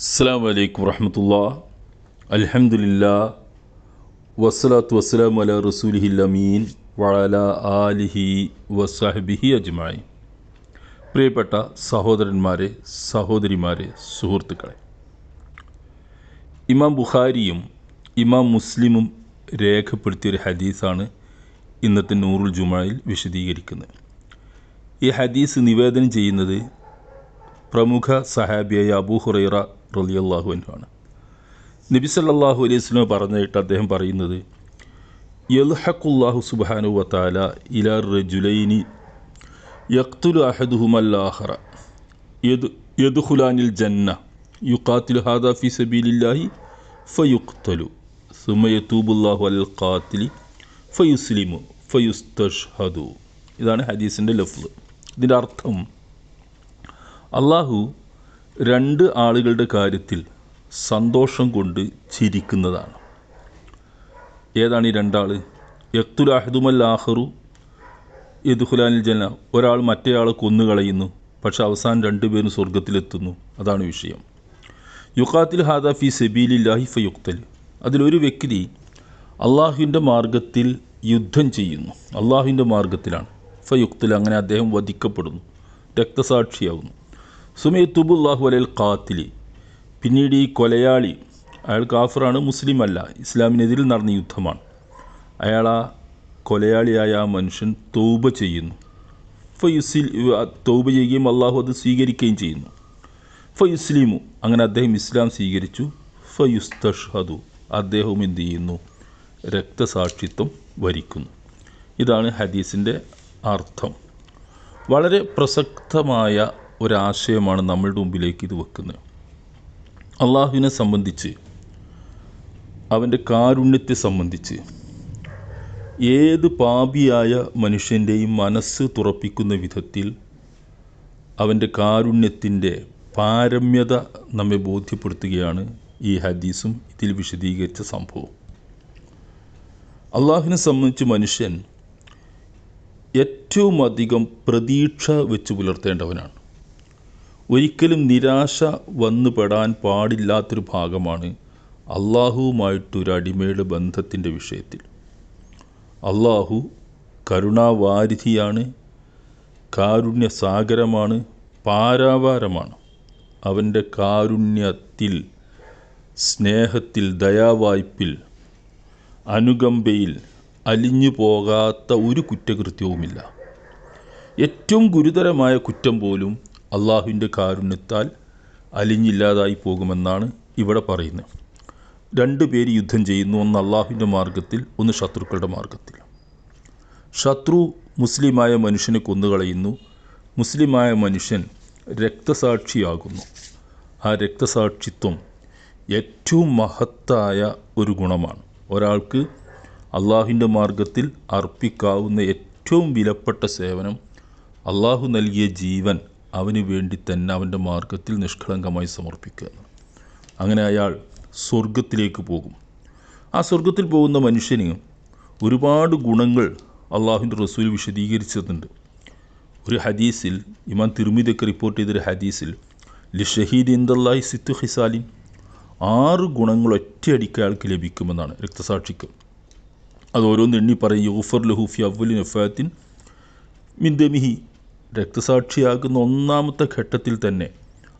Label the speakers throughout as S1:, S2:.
S1: അസ്സാം വലൈക്കും വർഹമത്തുള്ള അലഹമുല്ല വസ്സലാത്തു വസ്സലാം അല റസൂലിഹി അമീൻ വഅല ആലിഹി വസാഹിബിഹി അജ്മായി പ്രിയപ്പെട്ട സഹോദരന്മാരെ സഹോദരിമാരെ സുഹൃത്തുക്കളെ. ഇമാം ബുഖാരിയും ഇമാം മുസ്ലിമും രേഖപ്പെടുത്തിയൊരു ഹദീസാണ് ഇന്നത്തെ നൂറുൽ ജുമായിൽ വിശദീകരിക്കുന്നത്. ഈ ഹദീസ് നിവേദനം ചെയ്യുന്നത് പ്രമുഖ സഹാബിയായ അബൂ ഹുറൈറ റലിയല്ലാഹു ആണ് നബി സല്ലാഹു അലൈഹി സ്വലം പറഞ്ഞിട്ട് അദ്ദേഹം പറയുന്നത് യൽഹക്കുല്ലാഹു സുബാനു വത്താല ഇലാ റജുലൈനി യക്തുലു അഹദുഹുമല്ലാഹറ യദുഹുലാനിൽ ജന്ന യുഖാത്തിലു ഹാദ ഫി സബീലില്ലാഹി ഫയുക്തലു സുമയത്തൂബുല്ലാഹു അൽ ഖാത്തിലി ഫയുസ്ലിമു ഫയുസ്തഷ്ഹദു. ഇതാണ് ഹദീസിന്റെ ലഫ്ല് ഇതിന്റെ അർത്ഥം അള്ളാഹു രണ്ട് ആളുകളുടെ കാര്യത്തിൽ സന്തോഷം കൊണ്ട് ചിരിക്കുന്നതാണ്. ഏതാണ് ഈ രണ്ടാൾ യക്തുൽ അഹദുമൽ ആഹറു യദുഖുലാനിൽ ജന ഒരാൾ മറ്റേയാളെ കൊന്നുകളയുന്നു പക്ഷെ അവസാനം രണ്ടുപേരും സ്വർഗത്തിലെത്തുന്നു അതാണ് വിഷയം. യുക്കാത്തിൽ ഹാദ ഫി ലാഹിഫ യുക്തൽ അതിലൊരു വ്യക്തി അള്ളാഹുവിന്റെ മാർഗത്തിൽ യുദ്ധം ചെയ്യുന്നു. അള്ളാഹുവിന്റെ മാർഗത്തിലാണ് ഫയുക്തൽ അങ്ങനെ അദ്ദേഹം വധിക്കപ്പെടുന്നു രക്തസാക്ഷിയാവുന്നു. സുമയത്തുബുല്ലാഹു അലൽ ഖാത്തിലി. പിന്നീട് ഈ കൊലയാളി അയാൾ കാഫറാണ് മുസ്ലിം അല്ല ഇസ്ലാമിനെതിരിൽ നടന്ന യുദ്ധമാണ്. അയാൾ ആ കൊലയാളിയായ ആ മനുഷ്യൻ തൗബ ചെയ്യുന്നു. ഫയുസിൽ തൗബ ചെയ്യുകയും അള്ളാഹു അത് സ്വീകരിക്കുകയും ചെയ്യുന്നു. ഫയുസ്ലിമു അങ്ങനെ അദ്ദേഹം ഇസ്ലാം സ്വീകരിച്ചു. ഫയുസ്തഷ്ഹദു അദ്ദേഹവും എന്തു ചെയ്യുന്നു? രക്തസാക്ഷിത്വം വരിക്കുന്നു. ഇതാണ് ഹദീസിന്റെ അർത്ഥം. വളരെ പ്രസക്തമായ ഒരാശയമാണ് നമ്മളുടെ മുമ്പിലേക്ക് ഇത് വെക്കുന്നത്. അള്ളാഹുവിനെ സംബന്ധിച്ച് അവന്റെ കാരുണ്യത്തെ സംബന്ധിച്ച് ഏത് പാപിയായ മനുഷ്യന്റെയും മനസ്സ് തുറപ്പിക്കുന്ന വിധത്തിൽ അവന്റെ കാരുണ്യത്തിന്റെ പാരമ്യത നമ്മെ ബോധ്യപ്പെടുത്തുകയാണ് ഈ ഹദീസും ഇതിൽ വിശദീകരിച്ച സംഭവം. അള്ളാഹുവിനെ സംബന്ധിച്ച് മനുഷ്യൻ ഏറ്റവും അധികം പ്രതീക്ഷ വെച്ച് പുലർത്തേണ്ടവനാണ്. ഒരിക്കലും നിരാശ വന്നു പെടാൻ പാടില്ലാത്തൊരു ഭാഗമാണ് അള്ളാഹുവുമായിട്ടൊരു അടിമയുടെ ബന്ധത്തിന്റെ വിഷയത്തിൽ. അള്ളാഹു കരുണാവാരിധിയാണ് കാരുണ്യസാഗരമാണ് പാരാവാരമാണ്. അവന്റെ കാരുണ്യത്തിൽ സ്നേഹത്തിൽ ദയാവായ്പിൽ അനുകമ്പയിൽ അലിഞ്ഞു പോകാത്ത ഒരു കുറ്റകൃത്യവുമില്ല. ഏറ്റവും ഗുരുതരമായ കുറ്റം പോലും അള്ളാഹുവിന്റെ കാരുണ്യത്താൽ അലിഞ്ഞില്ലാതായി പോകുമെന്നാണ് ഇവിടെ പറയുന്നത്. രണ്ട് പേര് യുദ്ധം ചെയ്യുന്നു. ഒന്ന് അള്ളാഹുവിന്റെ മാർഗത്തിൽ ഒന്ന് ശത്രുക്കളുടെ മാർഗത്തിൽ ശത്രു മുസ്ലിമായ മനുഷ്യനെ കൊന്നുകളയുന്നു. മുസ്ലിമായ മനുഷ്യൻ രക്തസാക്ഷിയാകുന്നു. ആ രക്തസാക്ഷിത്വം ഏറ്റവും മഹത്തായ ഒരു ഗുണമാണ്. ഒരാൾക്ക് അള്ളാഹുവിന്റെ മാർഗത്തിൽ അർപ്പിക്കാവുന്ന ഏറ്റവും വിലപ്പെട്ട സേവനം അള്ളാഹു നൽകിയ ജീവൻ അവന് വേണ്ടി തന്നെ അവന്റെ മാർഗത്തിൽ നിഷ്കളങ്കമായി സമർപ്പിക്കുക. അങ്ങനെ അയാൾ സ്വർഗത്തിലേക്ക് പോകും. ആ സ്വർഗത്തിൽ പോകുന്ന മനുഷ്യന് ഒരുപാട് ഗുണങ്ങൾ അള്ളാഹുവിന്റെ റസൂൽ വിശദീകരിച്ചിട്ടുണ്ട്. ഒരു ഹദീസിൽ ഇമാൻ തിരുമിതൊക്കെ റിപ്പോർട്ട് ചെയ്തൊരു ഹദീസിൽ ലി ഷഹീദ് ഇന്ദല്ലാഹി സിത്തു ഹിസാലിൻ ആറ് ഗുണങ്ങൾ ഒറ്റയടിക്ക് അയാൾക്ക് ലഭിക്കുമെന്നാണ് രക്തസാക്ഷിക്ക്. അത് ഓരോന്ന് എണ്ണി പറയും യൂഫർ ലഹൂഫി അവലി നഫാത്തിൻ മിന്ദമിഹി രക്തസാക്ഷിയാകുന്ന ഒന്നാമത്തെ ഘട്ടത്തിൽ തന്നെ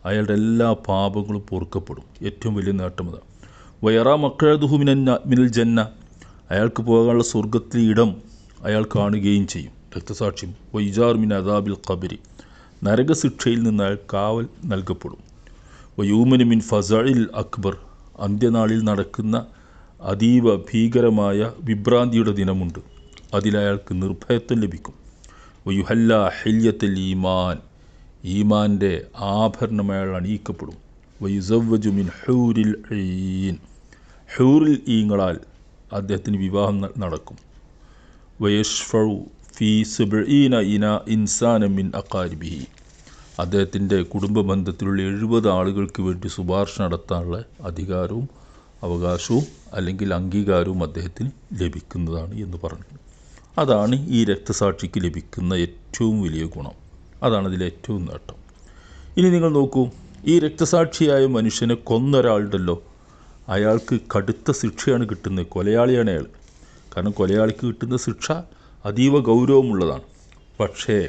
S1: അയാളുടെ എല്ലാ പാപങ്ങളും പൊറുക്കപ്പെടും. ഏറ്റവും വലിയ നേട്ടമത് വയറാ മക്കളതുഹു മിനൻ മിനൽ ജന്ന. അയാൾക്ക് പോകാനുള്ള സ്വർഗത്തിലെ ഇടം അയാൾ കാണുകയും ചെയ്യും. രക്തസാക്ഷ്യം വൈജാർ മിൻ അദാബിൽ ഖബരി. നരകശിക്ഷയിൽ നിന്ന് അയാൾ കാവൽ നൽകപ്പെടും. വയൂമന് മിൻ ഫസഇൽ അക്ബർ. അന്ത്യനാളിൽ നടക്കുന്ന അതീവ ഭീകരമായ വിഭ്രാന്തിയുടെ ദിനമുണ്ട്. അതിലയാൾക്ക് നിർഭയത്വം ലഭിക്കും. വയുഹല്ല ഹെല്യത്തിൽ ഈമാൻ. ഈമാന്റെ ആഭരണമയാൾ അണിയിക്കപ്പെടും. വയുസവ്വജു മിൻ ഹൂരിൽ ഈൻ. ഹൂറിൽ ഈങ്ങളാൽ അദ്ദേഹത്തിന് വിവാഹം നടക്കും. വയഷ്ഫു ഫി സുബീന ഇന ഇൻസാന മിൻ അക്കാരിബിഹി അദ്ദേഹത്തിന്റെ കുടുംബ ബന്ധത്തിലുള്ള എഴുപത് ആളുകൾക്ക് വേണ്ടി ശുപാർശ നടത്താനുള്ള അധികാരവും അവകാശവും അല്ലെങ്കിൽ അംഗീകാരവും അദ്ദേഹത്തിന് ലഭിക്കുന്നതാണ് എന്ന് പറഞ്ഞു. അതാണ് ഈ രക്തസാക്ഷിക്ക് ലഭിക്കുന്ന ഏറ്റവും വലിയ ഗുണം. അതാണ് അതിലെ ഏറ്റവും നേട്ടം. ഇനി നിങ്ങൾ നോക്കൂ ഈ രക്തസാക്ഷിയായ മനുഷ്യനെ കൊന്നൊരാളുണ്ടല്ലോ. അയാൾക്ക് കടുത്ത ശിക്ഷയാണ് കിട്ടുന്നത്. കൊലയാളിയാണ് അയാൾ. കാരണം കൊലയാളിക്ക് കിട്ടുന്ന ശിക്ഷ അതീവ ഗൗരവമുള്ളതാണ്. പക്ഷേ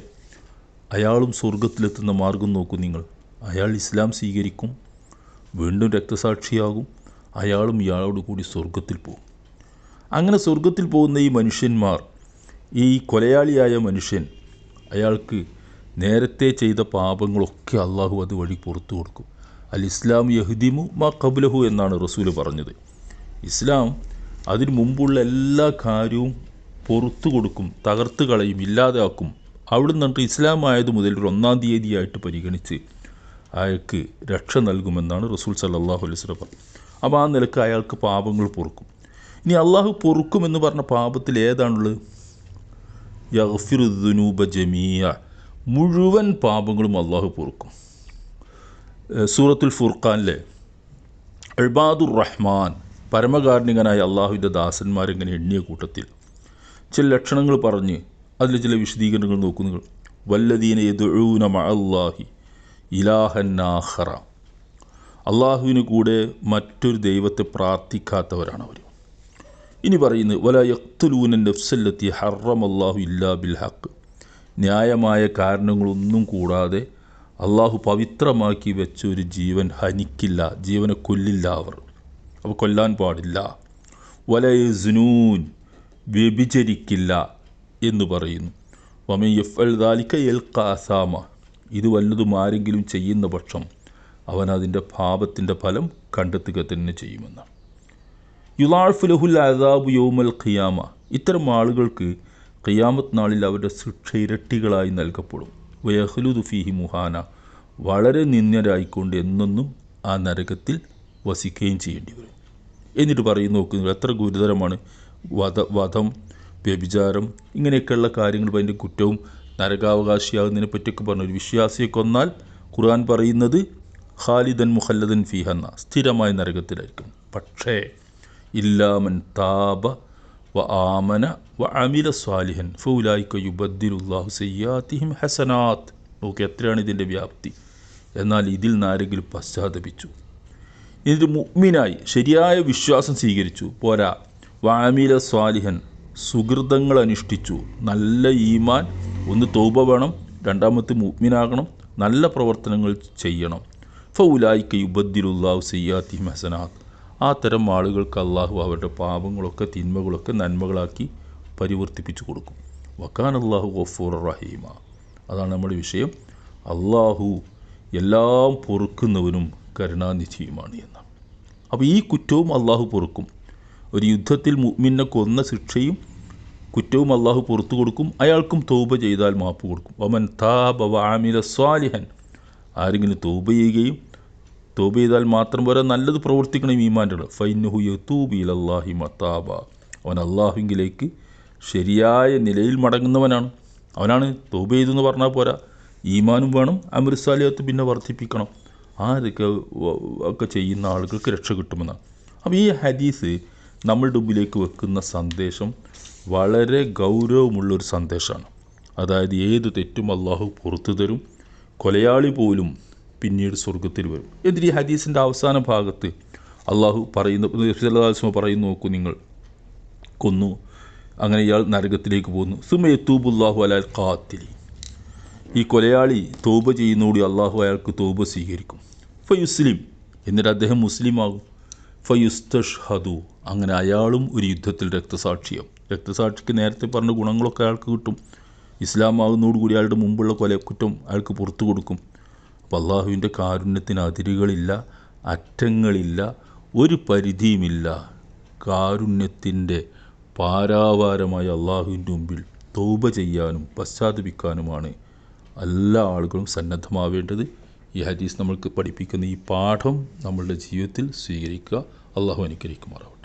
S1: അയാളും സ്വർഗത്തിലെത്തുന്ന മാർഗം നോക്കൂ നിങ്ങൾ. അയാൾ ഇസ്ലാം സ്വീകരിക്കും വീണ്ടും രക്തസാക്ഷിയാകും അയാളും ഇയാളോട് കൂടി സ്വർഗത്തിൽ പോകും. അങ്ങനെ സ്വർഗത്തിൽ പോകുന്ന ഈ മനുഷ്യന്മാർ ഈ കൊലയാളിയായ മനുഷ്യൻ അയാൾക്ക് നേരത്തെ ചെയ്ത പാപങ്ങളൊക്കെ അള്ളാഹു അത് വഴി പുറത്തു കൊടുക്കും. അൽ ഇസ്ലാം യഹ്ദിമു മാ കബുലഹു എന്നാണ് റസൂൽ പറഞ്ഞത്. ഇസ്ലാം അതിനു മുമ്പുള്ള എല്ലാ കാര്യവും പുറത്തു കൊടുക്കും തകർത്ത് കളയും ഇല്ലാതാക്കും. അവിടെ നിന്നിട്ട് ഇസ്ലാം ആയത് മുതൽ ഒരു ഒന്നാം തീയതിയായിട്ട് പരിഗണിച്ച് അയാൾക്ക് രക്ഷ നൽകുമെന്നാണ് റസൂൽ സല്ലാഹു സ്വലം പറഞ്ഞത്. അപ്പോൾ ആ നിലയ്ക്ക് അയാൾക്ക് പാപങ്ങൾ പൊറുക്കും. ഇനി അള്ളാഹു പൊറുക്കുമെന്ന് പറഞ്ഞ പാപത്തിൽ ഏതാണുള്ളത്? യഗ്ഫിറുദ്ദുനൂബ ജമീയ മുഴുവൻ പാപങ്ങളും അള്ളാഹു പൊറുക്കും. സൂറത്തുൽ ഫുർഖാനിലെ അൽബാദുർ റഹ്മാൻ പരമകാരുണികനായ അള്ളാഹുവിന്റെ ദാസന്മാരെങ്ങനെ എണ്ണിയ കൂട്ടത്തിൽ ചില ലക്ഷണങ്ങൾ പറഞ്ഞ് അതിൽ ചില വിശദീകരണങ്ങൾ നോക്കുന്നു വല്ലദീന യദൂന അള്ളാഹി ഇലാഹന്നാഹറ അള്ളാഹുവിന് കൂടെ മറ്റൊരു ദൈവത്തെ പ്രാർത്ഥിക്കാത്തവരാണ് അവർ. ഇനി പറയുന്നത് വല യക്തുലൂന നഫ്സല്ലത്തി ഹറം അള്ളാഹു ഇല്ലാ ബിൽ ഹക്ക് ന്യായമായ കാരണങ്ങളൊന്നും കൂടാതെ അള്ളാഹു പവിത്രമാക്കി വെച്ച ഒരു ജീവൻ ഹനിക്കില്ല ജീവനെ കൊല്ലില്ല അവർ. അപ്പോൾ കൊല്ലാൻ പാടില്ല. വലയസ്നൂൻ വ്യഭിചരിക്കില്ല എന്ന് പറയുന്നു. വമൻ യഫ്അൽ ദാലിക യൽഖ അസാമ. ഇത് വല്ലതും ആരെങ്കിലും ചെയ്യുന്ന പക്ഷം അവൻ അതിന്റെ പാപത്തിന്റെ ഫലം കണ്ടെത്തുക തന്നെ ചെയ്യുമെന്നാണ്. യുലാഫ് ലഹുൽ അദാബ് യൗമൽ ഖിയാമ. ഇത്തരം ആളുകൾക്ക് ഖിയാമത്ത് നാളിൽ അവരുടെ ശിക്ഷ ഇരട്ടികളായി നൽകപ്പെടും. വയഹ്ലുദുഫിഹി മുഹാന. വളരെ നിന്ദരായിക്കൊണ്ട് എന്നൊന്നും ആ നരകത്തിൽ വസിക്കുകയും ചെയ്യേണ്ടി വരും. എന്നിട്ട് പറയും നോക്കുന്നത് എത്ര ഗുരുതരമാണ്. വധ വധം വ്യഭിചാരം ഇങ്ങനെയൊക്കെയുള്ള കാര്യങ്ങൾ അതിന്റെ കുറ്റവും നരകാവകാശിയാകുന്നതിനെ പറ്റിയൊക്കെ പറഞ്ഞു ഒരു വിശ്വാസിയെ കൊന്നാൽ ഖുർആൻ പറയുന്നത് ഖാലിദൻ മുഹല്ലദൻ ഫിഹന്ന സ്ഥിരമായ നരകത്തിലായിരിക്കും. പക്ഷേ ഇല്ലാമൻ താബ വ ആമന വ അമില സ്വാലിഹൻ. ഫൗലായിക്ക യുബദ്ദിലുല്ലാഹു സയ്യാത്തിഹിം ഹസനാത്ത് നോക്കി എത്രയാണ് ഇതിന്റെ വ്യാപ്തി. എന്നാൽ ഇതിൽ നിന്നാരെങ്കിലും പശ്ചാത്തപിച്ചു. ഇതിൽ മുഗ്മിനായി ശരിയായ വിശ്വാസം സ്വീകരിച്ചു. പോരാ. വാമില സ്വാലിഹൻ സുഹൃതങ്ങൾ അനുഷ്ഠിച്ചു. നല്ല ഈമാൻ ഒന്ന് തൗബ വേണം രണ്ടാമത്തെ മുഗ്മിനാകണം നല്ല പ്രവർത്തനങ്ങൾ ചെയ്യണം. ഫൗലായിക്ക യുബദ്ദിലുല്ലാഹു സയ്യാത്തിഹിം ഹസനാത്ത് ആ തരം ആളുകൾക്ക് അള്ളാഹു അവരുടെ പാപങ്ങളൊക്കെ തിന്മകളൊക്കെ നന്മകളാക്കി പരിവർത്തിപ്പിച്ചു കൊടുക്കും. വക്കാൻ അള്ളാഹു ഗഫൂർ റഹീമ. അതാണ് നമ്മുടെ വിഷയം. അള്ളാഹു എല്ലാം പൊറുക്കുന്നവനും കരുണാനിധിയുമാണ് എന്ന്. അപ്പോൾ ഈ കുറ്റവും അള്ളാഹു പൊറുക്കും. ഒരു യുദ്ധത്തിൽ മുഅ്മിനെ കൊന്ന ശിക്ഷയും കുറ്റവും അള്ളാഹു പുറത്തു കൊടുക്കും. അയാൾക്കും തൗബ ചെയ്താൽ മാപ്പ് കൊടുക്കും. ഒമൻ താബ വാമില സ്വാലിഹൻ. ആരെങ്കിലും തൗബ ചെയ്യുകയും തൗബ ചെയ്താൽ മാത്രം പോരാ നല്ലത് പ്രവർത്തിക്കണം ഈമാന്റെ ഫൈനുഹു യത്തൂബിൽ അള്ളാഹി മത്താബ അവൻ അള്ളാഹുവിലേക്ക് ശരിയായ നിലയിൽ മടങ്ങുന്നവനാണ്. അവനാണ് തൗബ ചെയ്തെന്ന് പറഞ്ഞാൽ പോരാ. ഈമാനും വേണം അമൃത്സാലിയത്ത് പിന്നെ വർദ്ധിപ്പിക്കണം. ആരൊക്കെ ഒക്കെ ചെയ്യുന്ന ആളുകൾക്ക് രക്ഷ കിട്ടുമെന്നാണ്. അപ്പോൾ ഈ ഹദീസ് നമ്മളുടെ മുമ്പിലേക്ക് വെക്കുന്ന സന്ദേശം വളരെ ഗൗരവമുള്ളൊരു സന്ദേശമാണ്. അതായത് ഏത് തെറ്റും അള്ളാഹു പുറത്തു തരും. കൊലയാളി പോലും പിന്നീട് സ്വർഗത്തിൽ വരും. എന്നിട്ട് ഈ ഹദീസിന്റെ അവസാന ഭാഗത്ത് അള്ളാഹു പറയുന്ന പറയുന്നു നോക്കൂ നിങ്ങൾ കൊന്നു. അങ്ങനെ ഇയാൾ നരകത്തിലേക്ക് പോകുന്നു സുമയത്തൂബുല്ലാഹു അലാൽ കാത്തിരി ഈ കൊലയാളി തോബ ചെയ്യുന്നോടി അള്ളാഹു അയാൾക്ക് തോബ സ്വീകരിക്കും. ഫയുസ്ലിം എന്നിട്ട് അദ്ദേഹം മുസ്ലിമാകും. ഫയുസ്തഷ്ഹദു അങ്ങനെ അയാളും ഒരു യുദ്ധത്തിൽ രക്തസാക്ഷിയാവും. രക്തസാക്ഷിക്ക് നേരത്തെ പറഞ്ഞ ഗുണങ്ങളൊക്കെ അയാൾക്ക് കിട്ടും. ഇസ്ലാമാകുന്നതോടുകൂടി അയാളുടെ മുമ്പുള്ള കൊലക്കുറ്റം അയാൾക്ക് പുറത്തു കൊടുക്കും. അള്ളാഹുവിന്റെ കാരുണ്യത്തിന് അതിരുകളില്ല അറ്റങ്ങളില്ല ഒരു പരിധിയുമില്ല. കാരുണ്യത്തിന്റെ പാരാവാരമായ അള്ളാഹുവിന്റെ മുമ്പിൽ തൗബ ചെയ്യാനും പശ്ചാത്തപിക്കാനുമാണ് എല്ലാ ആളുകളും സന്നദ്ധമാവേണ്ടത്. ഈ ഹദീസ് നമ്മൾക്ക് പഠിപ്പിക്കുന്ന ഈ പാഠം നമ്മളുടെ ജീവിതത്തിൽ സ്വീകരിക്കുക. അള്ളാഹു അനുഗ്രഹിക്കുമാറാവട്ടെ.